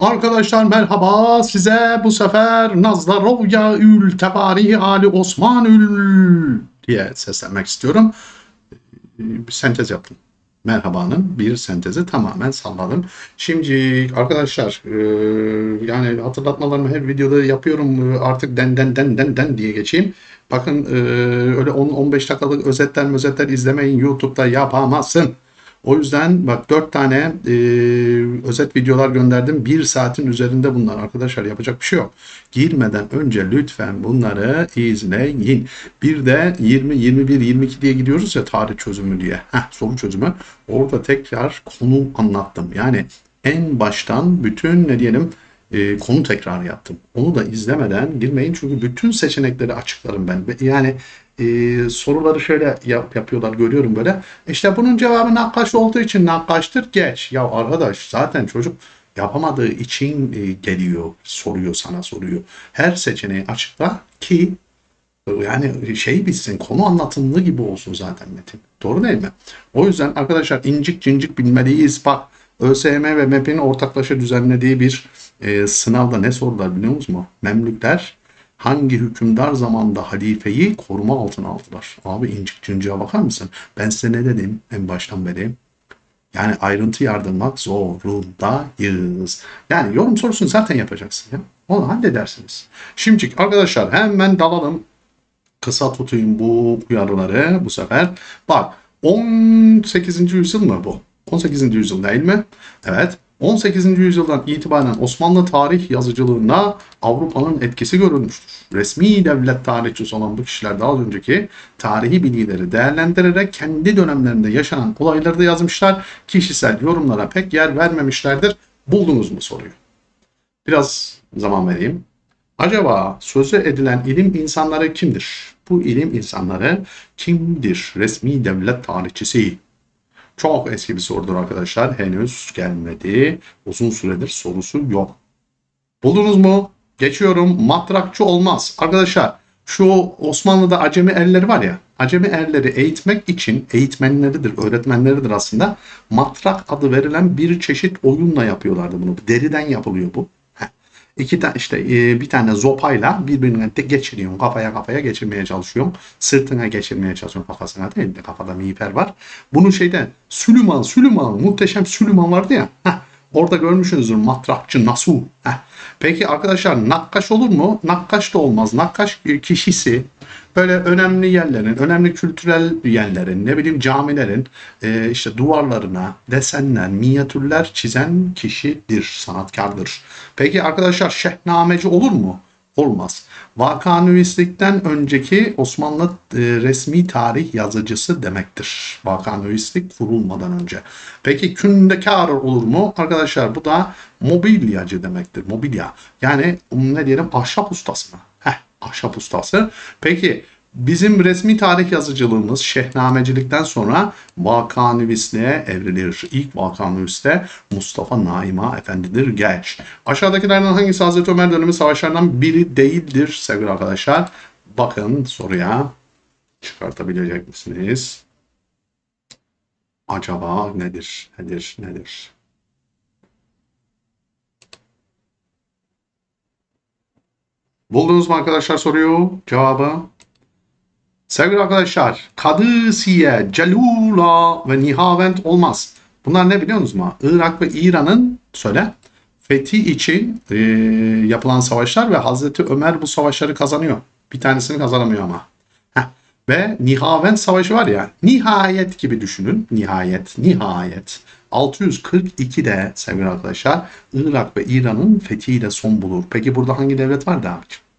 Arkadaşlar merhaba size bu sefer Nazlarovya Ül Tebarihi Ali Osmanül diye seslenmek istiyorum. Bir sentez yaptım. Merhabanın bir sentezi tamamen salladım. Şimdi arkadaşlar e, yani hatırlatmalarımı her videoda yapıyorum E, artık den den den den den diye geçeyim. Bakın e, öyle 10-15 dakikalık özetler özetler izlemeyin YouTube'da yapamazsın. O yüzden bak 4 tane e, özet videolar gönderdim. 1 saatin üzerinde bunlar arkadaşlar yapacak bir şey yok. Girmeden önce lütfen bunları izleyin. Bir de 20, 21, 22 diye gidiyoruz ya tarih çözümü diye. Heh, soru çözümü. Orada tekrar konu anlattım. Yani en baştan bütün ne diyelim e, konu tekrar yaptım. Onu da izlemeden girmeyin çünkü bütün seçenekleri açıklarım ben. Yani e, soruları şöyle yap, yapıyorlar görüyorum böyle. İşte bunun cevabı nakkaş olduğu için nakkaştır geç. Ya arkadaş zaten çocuk yapamadığı için e, geliyor soruyor sana soruyor. Her seçeneği açıkla ki yani şey bitsin konu anlatımlı gibi olsun zaten metin. Doğru değil mi? O yüzden arkadaşlar incik cincik bilmeliyiz. Bak ÖSYM ve MEP'in ortaklaşa düzenlediği bir e, sınavda ne sordular biliyor musunuz? Memlükler hangi hükümdar zamanda halifeyi koruma altına aldılar? Abi incik cinciğe bakar mısın? Ben size ne dedim en baştan beri? Yani ayrıntı yardırmak zorundayız. Yani yorum sorusunu zaten yapacaksın ya. Onu halledersiniz. Şimdi arkadaşlar hemen dalalım kısa tutayım bu uyarıları bu sefer. Bak 18. yüzyıl mı bu? 18. yüzyıl değil mi? Evet. 18. yüzyıldan itibaren Osmanlı tarih yazıcılığına Avrupa'nın etkisi görülmüştür. Resmi devlet tarihçisi olan bu kişiler daha önceki tarihi bilgileri değerlendirerek kendi dönemlerinde yaşanan olayları da yazmışlar. Kişisel yorumlara pek yer vermemişlerdir. Buldunuz mu soruyu? Biraz zaman vereyim. Acaba sözü edilen ilim insanları kimdir? Bu ilim insanları kimdir? Resmi devlet tarihçisi. Çok eski bir sorudur arkadaşlar. Henüz gelmedi. Uzun süredir sorusu yok. Buldunuz mu? Geçiyorum. Matrakçı olmaz. Arkadaşlar şu Osmanlı'da acemi erleri var ya. Acemi erleri eğitmek için eğitmenleridir, öğretmenleridir aslında. Matrak adı verilen bir çeşit oyunla yapıyorlardı bunu. Deriden yapılıyor bu. İki tane işte e, bir tane zopayla birbirine de geçiriyorsun. Kafaya kafaya geçirmeye çalışıyorsun. Sırtına geçirmeye çalışıyorsun kafasına değil de kafada miğfer var. Bunu şeyde Süleyman, Süleyman, muhteşem Süleyman vardı ya. Heh. Orada görmüşsünüzdür matrakçı Nasuh. Heh. Peki arkadaşlar nakkaş olur mu? Nakkaş da olmaz. Nakkaş kişisi böyle önemli yerlerin, önemli kültürel yerlerin, ne bileyim camilerin e, işte duvarlarına desenler, minyatürler çizen kişidir, sanatkardır. Peki arkadaşlar şehnameci olur mu? Olmaz. Vakanüvislikten önceki Osmanlı e, resmi tarih yazıcısı demektir. Vakanüvislik kurulmadan önce. Peki kündekar olur mu? Arkadaşlar bu da mobilyacı demektir. Mobilya. Yani ne diyelim ahşap ustası mı? Heh, ahşap ustası. Peki Bizim resmi tarih yazıcılığımız şehnamecilikten sonra vakanüvisliğe evrilir. İlk vakanüvis de Mustafa Naima Efendidir geç. Aşağıdakilerden hangisi Hazreti Ömer dönemi savaşlarından biri değildir sevgili arkadaşlar? Bakın soruya çıkartabilecek misiniz? Acaba nedir? Nedir? Nedir? Buldunuz mu arkadaşlar soruyu? Cevabı? Sevgili arkadaşlar, Kadisiye, Celula ve Nihavent olmaz. Bunlar ne biliyor musunuz mu? Irak ve İran'ın söyle fethi için e, yapılan savaşlar ve Hazreti Ömer bu savaşları kazanıyor. Bir tanesini kazanamıyor ama. Heh. Ve Nihavent Savaşı var ya, nihayet gibi düşünün. Nihayet, nihayet. 642'de sevgili arkadaşlar Irak ve İran'ın fethiyle son bulur. Peki burada hangi devlet vardı abiciğim?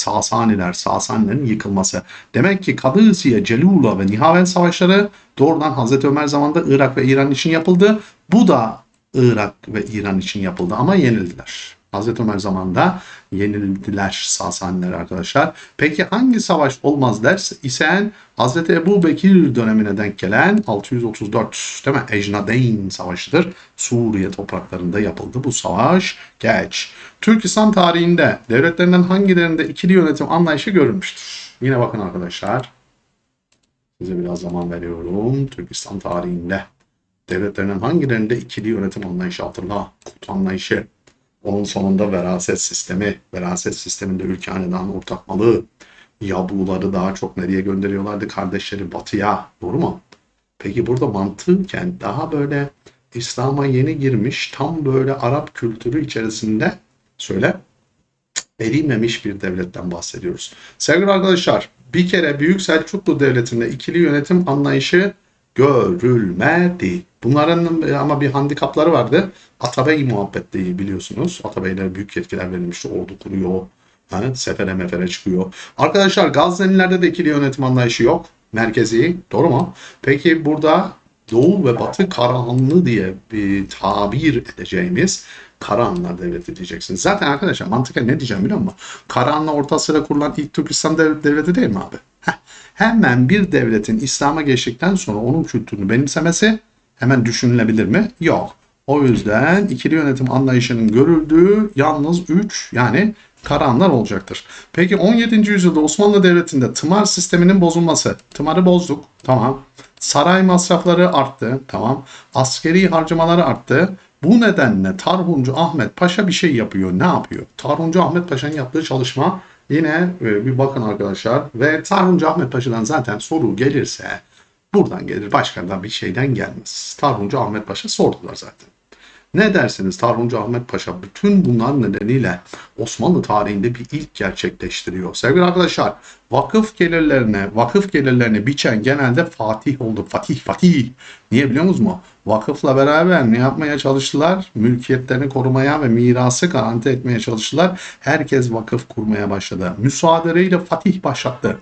Sasaniler, Sasanilerin yıkılması. Demek ki Kadisiye, Celula ve Nihavend savaşları doğrudan Hazreti Ömer zamanında Irak ve İran için yapıldı. Bu da Irak ve İran için yapıldı ama yenildiler. Hazreti Ömer zamanında yenildiler Sasaniler arkadaşlar. Peki hangi savaş olmaz derse isen Hazreti Ebu Bekir dönemine denk gelen 634 değil mi? Ecnadeyn Savaşı'dır. Suriye topraklarında yapıldı bu savaş. Geç. Türkistan tarihinde devletlerinden hangilerinde ikili yönetim anlayışı görülmüştür? Yine bakın arkadaşlar. Size biraz zaman veriyorum. Türkistan tarihinde devletlerinden hangilerinde ikili yönetim anlayışı hatırla. Kut anlayışı. Onun sonunda veraset sistemi, veraset sisteminde ülke hanedanı ortakmalığı, Yabuları daha çok nereye gönderiyorlardı? Kardeşleri batıya. Doğru mu? Peki burada mantıken daha böyle İslam'a yeni girmiş tam böyle Arap kültürü içerisinde söyle erimemiş bir devletten bahsediyoruz. Sevgili arkadaşlar bir kere Büyük Selçuklu Devleti'nde ikili yönetim anlayışı görülmedi. Bunların e, ama bir handikapları vardı. Atabey muhabbetliği biliyorsunuz. Atabeylere büyük yetkiler verilmişti. Ordu kuruyor. Yani sefere mefere çıkıyor. Arkadaşlar Gaznelilerde de ikili yönetim anlayışı yok. Merkezi. Doğru mu? Peki burada Doğu ve Batı Karahanlı diye bir tabir edeceğimiz Karahanlar Devleti diyeceksiniz. Zaten arkadaşlar mantıken ne diyeceğim biliyor musun? Karahanlı Orta Asya'da kurulan ilk Türkistan Dev- Devleti değil mi abi? Hemen bir devletin İslam'a geçtikten sonra onun kültürünü benimsemesi hemen düşünülebilir mi? Yok. O yüzden ikili yönetim anlayışının görüldüğü yalnız 3 yani Karahanlar olacaktır. Peki 17. yüzyılda Osmanlı Devleti'nde tımar sisteminin bozulması. Tımarı bozduk. Tamam. Saray masrafları arttı. Tamam. Askeri harcamaları arttı. Bu nedenle Tarhuncu Ahmet Paşa bir şey yapıyor. Ne yapıyor? Tarhuncu Ahmet Paşa'nın yaptığı çalışma yine e, bir bakın arkadaşlar. Ve Tarhuncu Ahmet Paşa'dan zaten soru gelirse buradan gelir. Başkadan bir şeyden gelmez. Tarhuncu Ahmet Paşa sordular zaten. Ne dersiniz Tarhuncu Ahmet Paşa bütün bunlar nedeniyle Osmanlı tarihinde bir ilk gerçekleştiriyor. Sevgili arkadaşlar vakıf gelirlerine vakıf gelirlerini biçen genelde Fatih oldu. Fatih Fatih. Niye biliyor musunuz mu? Vakıfla beraber ne yapmaya çalıştılar? Mülkiyetlerini korumaya ve mirası garanti etmeye çalıştılar. Herkes vakıf kurmaya başladı. Müsaadeyle Fatih başlattı.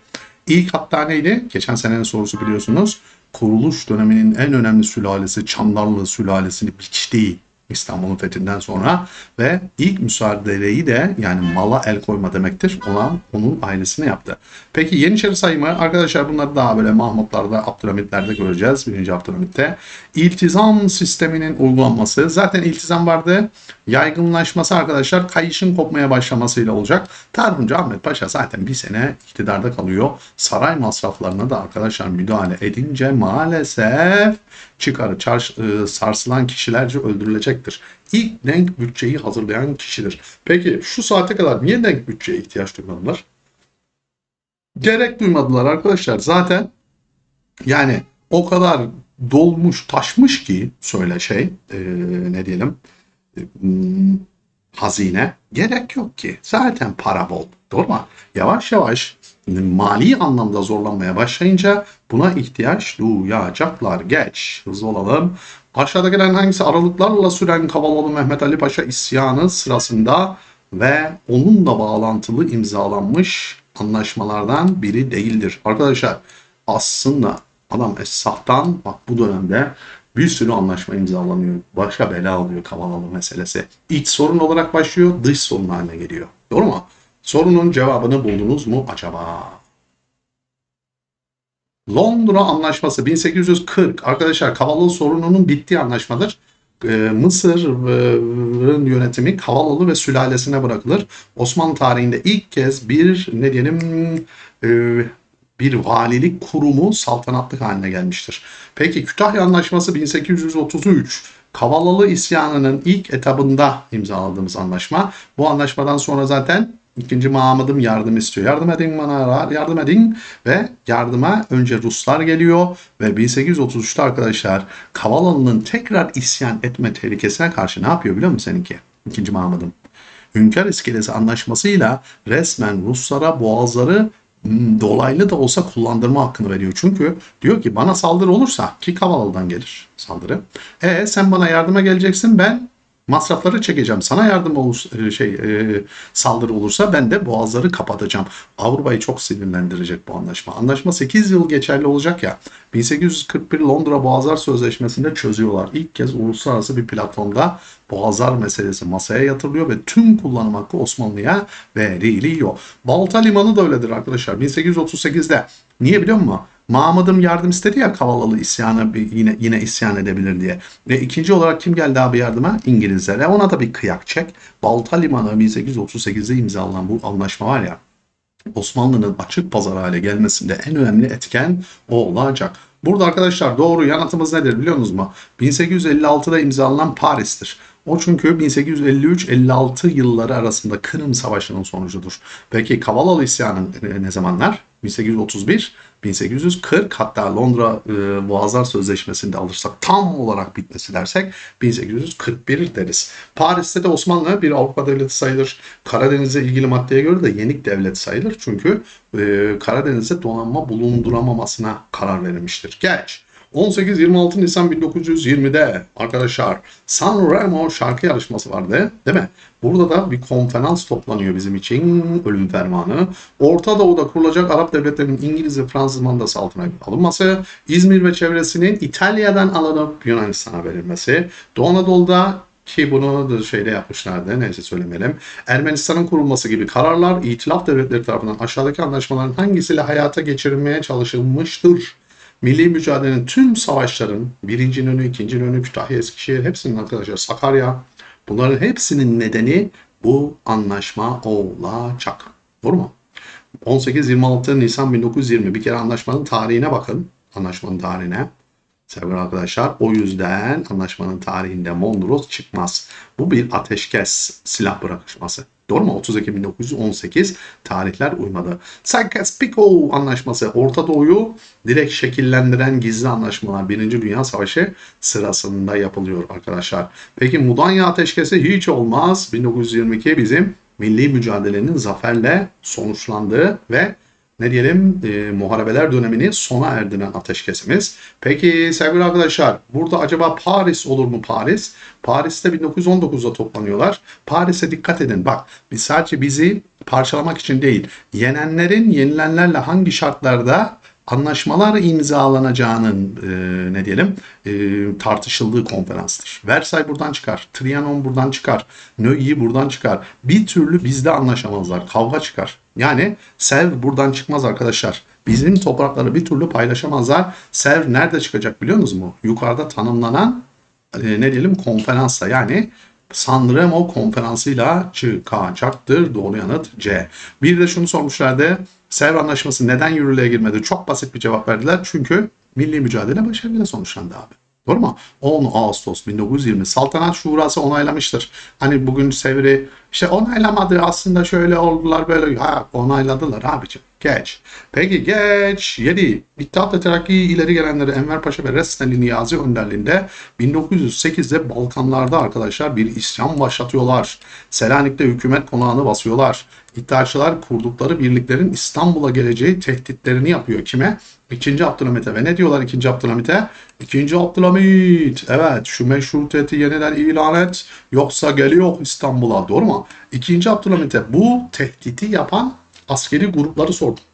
İlk hatta neydi? Geçen senenin sorusu biliyorsunuz. Kuruluş döneminin en önemli sülalesi Çandarlı sülalesini biçti. İstanbul'un fethinden sonra ve ilk müsaadeleyi de yani mala el koyma demektir. Ona onun ailesine yaptı. Peki Yeniçeri sayımı arkadaşlar bunları daha böyle Mahmutlarda, Abdülhamitler'de göreceğiz. Birinci Abdülhamit'te. İltizam sisteminin uygulanması. Zaten iltizam vardı. Yaygınlaşması arkadaşlar kayışın kopmaya başlamasıyla olacak. Tarhuncu Ahmet Paşa zaten bir sene iktidarda kalıyor. Saray masraflarına da arkadaşlar müdahale edince maalesef çıkarı çarş- e, sarsılan kişilerce öldürülecektir. İlk denk bütçeyi hazırlayan kişidir. Peki şu saate kadar niye denk bütçeye ihtiyaç duymadılar? Gerek duymadılar arkadaşlar. Zaten yani o kadar dolmuş taşmış ki söyle şey e, ne diyelim e, hmm, hazine gerek yok ki. Zaten para bol. Doğru mu? Yavaş yavaş mali anlamda zorlanmaya başlayınca buna ihtiyaç duyacaklar. Geç. Hızlı olalım. Aşağıdakilerin hangisi aralıklarla süren Kavalalı Mehmet Ali Paşa isyanı sırasında ve onunla bağlantılı imzalanmış anlaşmalardan biri değildir. Arkadaşlar aslında adam Esah'tan bak bu dönemde bir sürü anlaşma imzalanıyor. Başa bela oluyor Kavalalı meselesi. İç sorun olarak başlıyor, dış sorun haline geliyor. Doğru mu? Sorunun cevabını buldunuz mu acaba? Londra Anlaşması 1840. Arkadaşlar Kavalalı sorununun bittiği anlaşmadır. Ee, Mısır'ın yönetimi Kavalalı ve sülalesine bırakılır. Osmanlı tarihinde ilk kez bir ne diyelim e, bir valilik kurumu saltanatlık haline gelmiştir. Peki Kütahya Anlaşması 1833. Kavalalı isyanının ilk etabında imzaladığımız anlaşma. Bu anlaşmadan sonra zaten İkinci Mahmud'um yardım istiyor. Yardım edin bana, yardım edin ve yardıma önce Ruslar geliyor ve 1833'te arkadaşlar Kavalalı'nın tekrar isyan etme tehlikesine karşı ne yapıyor biliyor musun seninki? İkinci Mahmud'um. Hünkar İskelesi anlaşmasıyla resmen Ruslara boğazları hmm, dolaylı da olsa kullandırma hakkını veriyor. Çünkü diyor ki bana saldırı olursa ki Kavalalı'dan gelir saldırı. E sen bana yardıma geleceksin ben masrafları çekeceğim. Sana yardım olur şey e, saldırı olursa ben de boğazları kapatacağım. Avrupa'yı çok sinirlendirecek bu anlaşma. Anlaşma 8 yıl geçerli olacak ya. 1841 Londra Boğazlar Sözleşmesi'nde çözüyorlar. İlk kez uluslararası bir platformda Boğazlar meselesi masaya yatırılıyor ve tüm kullanım hakkı Osmanlı'ya veriliyor. Balta Limanı da öyledir arkadaşlar. 1838'de. Niye biliyor musun? Mahmud'um yardım istedi ya Kavalalı isyanı bir- yine yine isyan edebilir diye. Ve ikinci olarak kim geldi abi yardıma? İngilizler. E ona da bir kıyak çek. Balta Limanı 1838'de imzalanan bu anlaşma var ya. Osmanlı'nın açık pazar hale gelmesinde en önemli etken o olacak. Burada arkadaşlar doğru yanıtımız nedir biliyor musunuz mu? 1856'da imzalanan Paris'tir. O çünkü 1853-56 yılları arasında Kırım Savaşı'nın sonucudur. Peki Kavalalı isyanı ne zamanlar? 1831, 1840 hatta Londra e, Boğazlar Sözleşmesi'nde alırsak tam olarak bitmesi dersek 1841 deriz. Paris'te de Osmanlı bir Avrupa devleti sayılır. Karadeniz'e ilgili maddeye göre de yenik devlet sayılır. Çünkü e, Karadeniz'de donanma bulunduramamasına karar verilmiştir. Geç. 18-26 Nisan 1920'de arkadaşlar San Remo şarkı yarışması vardı değil mi? Burada da bir konferans toplanıyor bizim için ölüm fermanı. Orta Doğu'da kurulacak Arap devletlerinin İngiliz ve Fransız mandası altına alınması, İzmir ve çevresinin İtalya'dan alınıp Yunanistan'a verilmesi, Doğu Anadolu'da ki bunu da şeyde yapmışlardı neyse söylemeyelim. Ermenistan'ın kurulması gibi kararlar itilaf devletleri tarafından aşağıdaki anlaşmaların hangisiyle hayata geçirilmeye çalışılmıştır? Milli mücadelenin tüm savaşların birinci önü, ikinci önü, Kütahya, Eskişehir hepsinin arkadaşlar Sakarya bunların hepsinin nedeni bu anlaşma olacak. Doğru mu? 18-26 Nisan 1920 bir kere anlaşmanın tarihine bakın. Anlaşmanın tarihine. Sevgili arkadaşlar o yüzden anlaşmanın tarihinde Mondros çıkmaz. Bu bir ateşkes silah bırakışması. Doğru mu? 30 Ekim 1918 tarihler uymadı. Sykes-Picot anlaşması Orta Doğu'yu direkt şekillendiren gizli anlaşmalar 1. Dünya Savaşı sırasında yapılıyor arkadaşlar. Peki Mudanya Ateşkesi hiç olmaz. 1922 bizim milli mücadelenin zaferle sonuçlandığı ve ne diyelim e, muharebeler dönemini sona erdiren ateşkesimiz. Peki sevgili arkadaşlar burada acaba Paris olur mu Paris? Paris'te 1919'da toplanıyorlar. Paris'e dikkat edin bak biz sadece bizi parçalamak için değil yenenlerin yenilenlerle hangi şartlarda anlaşmalar imzalanacağının e, ne diyelim e, tartışıldığı konferanstır. Versay buradan çıkar, Trianon buradan çıkar, Neuilly buradan çıkar. Bir türlü bizde anlaşamazlar, kavga çıkar. Yani Sev buradan çıkmaz arkadaşlar. Bizim toprakları bir türlü paylaşamazlar. Sev nerede çıkacak biliyor musunuz mu? Yukarıda tanımlanan e, ne diyelim konferansta yani Sanremo konferansıyla çıkacaktır. Doğru yanıt C. Bir de şunu sormuşlardı. Sevr Anlaşması neden yürürlüğe girmedi? Çok basit bir cevap verdiler. Çünkü milli mücadele başarıyla sonuçlandı abi. Doğru mu? 10 Ağustos 1920 Saltanat Şurası onaylamıştır. Hani bugün Sevr'i işte onaylamadı aslında şöyle oldular böyle. Ha onayladılar abicim. Geç. Peki geç. 7. İttihat ve Terakki ileri gelenleri Enver Paşa ve Resneli Niyazi önderliğinde 1908'de Balkanlarda arkadaşlar bir isyan başlatıyorlar. Selanik'te hükümet konağını basıyorlar. İttihatçılar kurdukları birliklerin İstanbul'a geleceği tehditlerini yapıyor. Kime? İkinci Abdülhamit'e. Ve ne diyorlar ikinci Abdülhamit'e? İkinci Abdülhamit. Evet şu meşrutiyeti yeniden ilan et. Yoksa geliyor İstanbul'a. Doğru mu? İkinci Abdülhamit'e bu tehdidi yapan askeri grupları sordum.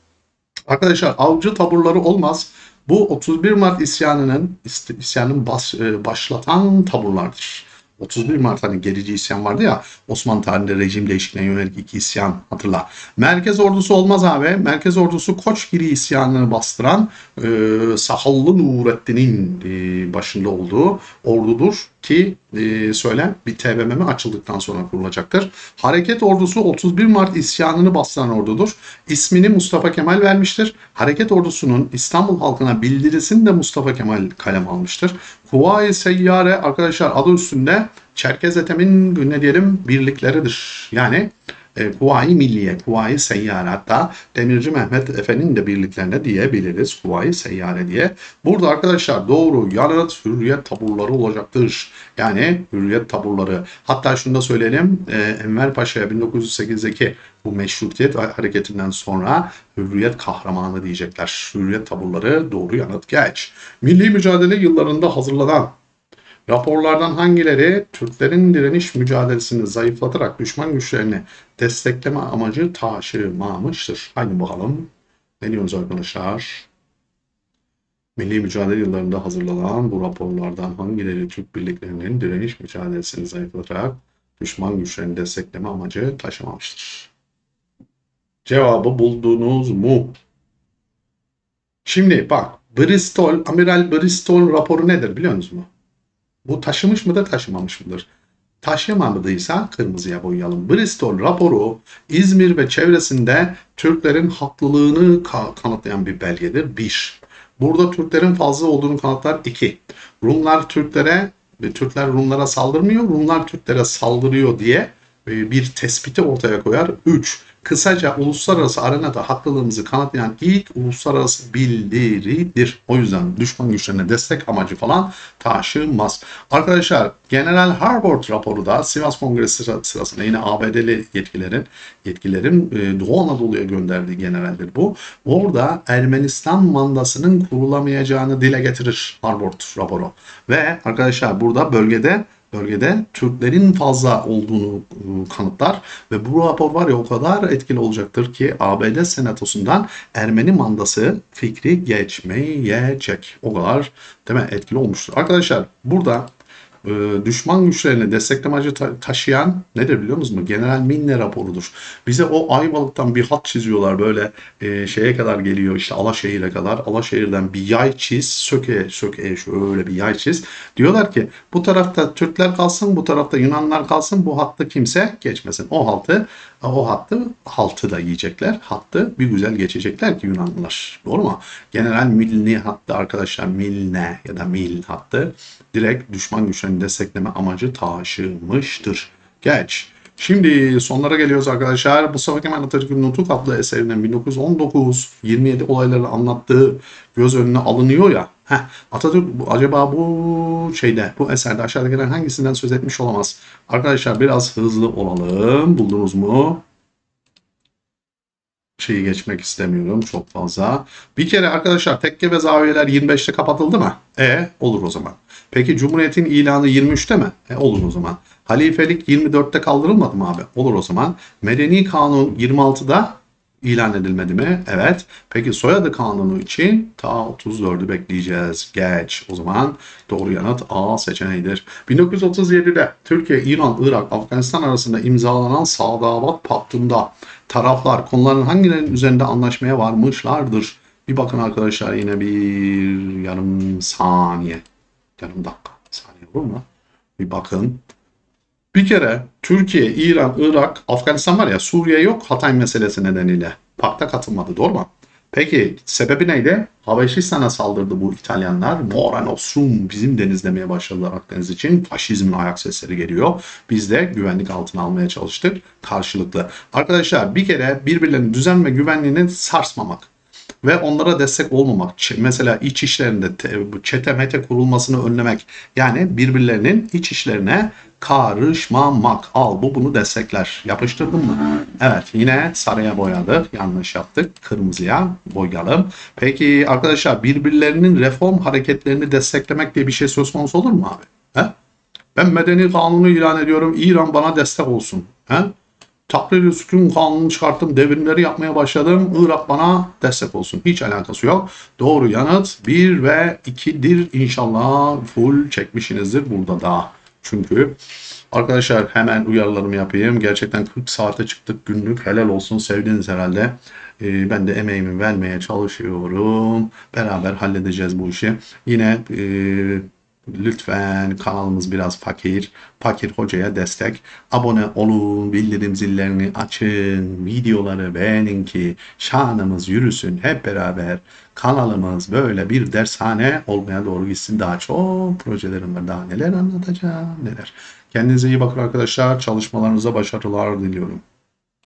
Arkadaşlar avcı taburları olmaz. Bu 31 Mart isyanının isyanın bas, e, başlatan taburlardır. 31 Mart hani gerici isyan vardı ya Osmanlı tarihinde rejim değişikliğine yönelik iki isyan hatırla. Merkez ordusu olmaz abi. Merkez ordusu Koçgiri isyanını bastıran e, Sahallı Nurettin'in e, başında olduğu ordudur ki e, söyle bir TBMM açıldıktan sonra kurulacaktır. Hareket ordusu 31 Mart isyanını bastıran ordudur. İsmini Mustafa Kemal vermiştir. Hareket ordusunun İstanbul halkına bildirisini de Mustafa Kemal kalem almıştır. Kuvayi Seyyare arkadaşlar adı üstünde Çerkez Ethem'in ne diyelim birlikleridir. Yani e, Kuvayi Milliye, Kuvayi Seyyare hatta Demirci Mehmet Efe'nin de birliklerine diyebiliriz Kuvayi Seyyare diye. Burada arkadaşlar doğru yanıt hürriyet taburları olacaktır. Yani hürriyet taburları. Hatta şunu da söyleyelim e, Enver Paşa'ya 1908'deki bu meşrutiyet hareketinden sonra hürriyet kahramanı diyecekler. Hürriyet taburları doğru yanıt geç. Milli mücadele yıllarında hazırlanan Raporlardan hangileri Türklerin direniş mücadelesini zayıflatarak düşman güçlerini destekleme amacı taşımamıştır? Haydi bakalım. Ne diyorsunuz arkadaşlar? Milli mücadele yıllarında hazırlanan bu raporlardan hangileri Türk birliklerinin direniş mücadelesini zayıflatarak düşman güçlerini destekleme amacı taşımamıştır? Cevabı buldunuz mu? Şimdi bak Bristol, Amiral Bristol raporu nedir biliyor musunuz? Bu taşımış mıdır taşımamış mıdır? Taşımamadıysa kırmızıya boyayalım. Bristol raporu İzmir ve çevresinde Türklerin haklılığını kanıtlayan bir belgedir. Bir. Burada Türklerin fazla olduğunu kanıtlar. iki. Rumlar Türklere ve Türkler Rumlara saldırmıyor, Rumlar Türklere saldırıyor diye e, bir tespiti ortaya koyar. 3. Kısaca uluslararası arenada haklılığımızı kanıtlayan ilk uluslararası bildiridir. O yüzden düşman güçlerine destek amacı falan taşınmaz. Arkadaşlar General Harbord raporu da Sivas Kongresi sıra- sırasında yine ABD'li yetkililerin yetkililerin e, Doğu Anadolu'ya gönderdiği generaldir bu. Orada Ermenistan mandasının kurulamayacağını dile getirir Harbord raporu. Ve arkadaşlar burada bölgede bölgede Türklerin fazla olduğunu e, kanıtlar ve bu rapor var ya o kadar etkili olacaktır ki ABD senatosundan Ermeni mandası fikri geçmeyecek. O kadar değil mi? etkili olmuştur. Arkadaşlar burada e, düşman güçlerini destekleme amacı ta- taşıyan nedir biliyor musunuz? General Minne raporudur. Bize o Ayvalık'tan bir hat çiziyorlar böyle e, şeye kadar geliyor işte Alaşehir'e kadar. Alaşehir'den bir yay çiz, söke söke şöyle bir yay çiz. Diyorlar ki bu tarafta Türkler kalsın, bu tarafta Yunanlar kalsın, bu hattı kimse geçmesin. O haltı, o hattı, haltı da yiyecekler. Hattı bir güzel geçecekler ki Yunanlılar. Doğru mu? General Milni hattı arkadaşlar Milne ya da Mil hattı direkt düşman güçlerini destekleme amacı taşımıştır. Geç. Şimdi sonlara geliyoruz arkadaşlar. Mustafa Kemal Atatürk'ün Nutuk adlı eserinin 1919-27 olayları anlattığı göz önüne alınıyor ya. Heh, Atatürk acaba bu şeyde, bu eserde aşağıda gelen hangisinden söz etmiş olamaz? Arkadaşlar biraz hızlı olalım. Buldunuz mu? Şeyi geçmek istemiyorum çok fazla. Bir kere arkadaşlar tekke ve zaviyeler 25'te kapatıldı mı? E olur o zaman. Peki Cumhuriyet'in ilanı 23'te mi? E olur o zaman. Halifelik 24'te kaldırılmadı mı abi? Olur o zaman. Medeni kanun 26'da ilan edilmedi mi? Evet. Peki soyadı kanunu için ta 34'ü bekleyeceğiz. Geç. O zaman doğru yanıt A seçeneğidir. 1937'de Türkiye, İran, Irak, Afganistan arasında imzalanan Sadavat Paktı'nda taraflar konuların hangilerinin üzerinde anlaşmaya varmışlardır? Bir bakın arkadaşlar yine bir yarım saniye. Yarım dakika. Saniye olur mu? Bir bakın. Bir kere Türkiye, İran, Irak, Afganistan var ya Suriye yok Hatay meselesi nedeniyle. Pakta katılmadı doğru mu? Peki sebebi neydi? Habeşistan'a saldırdı bu İtalyanlar. Mora Nostrum bizim denizlemeye başladılar Akdeniz için. Faşizmin ayak sesleri geliyor. Biz de güvenlik altına almaya çalıştık karşılıklı. Arkadaşlar bir kere birbirlerinin düzen ve güvenliğini sarsmamak ve onlara destek olmamak. Mesela iç işlerinde çete mete kurulmasını önlemek. Yani birbirlerinin iç işlerine karışmamak. Al bu bunu destekler. Yapıştırdın mı? Evet yine sarıya boyadık. Yanlış yaptık. Kırmızıya boyayalım. Peki arkadaşlar birbirlerinin reform hareketlerini desteklemek diye bir şey söz konusu olur mu abi? He? Ben medeni kanunu ilan ediyorum. İran bana destek olsun. He? Takrir-i sükun kanunu çıkarttım. Devrimleri yapmaya başladım. Irak bana destek olsun. Hiç alakası yok. Doğru yanıt 1 ve 2'dir. İnşallah full çekmişsinizdir burada da. Çünkü arkadaşlar hemen uyarılarımı yapayım. Gerçekten 40 saate çıktık günlük. Helal olsun. Sevdiniz herhalde. Ee, ben de emeğimi vermeye çalışıyorum. Beraber halledeceğiz bu işi. Yine e, Lütfen kanalımız biraz fakir. Fakir hocaya destek. Abone olun, bildirim zillerini açın, videoları beğenin ki şanımız yürüsün hep beraber. Kanalımız böyle bir dershane olmaya doğru gitsin. Daha çok projelerim var. Daha neler anlatacağım, neler. Kendinize iyi bakın arkadaşlar. Çalışmalarınıza başarılar diliyorum.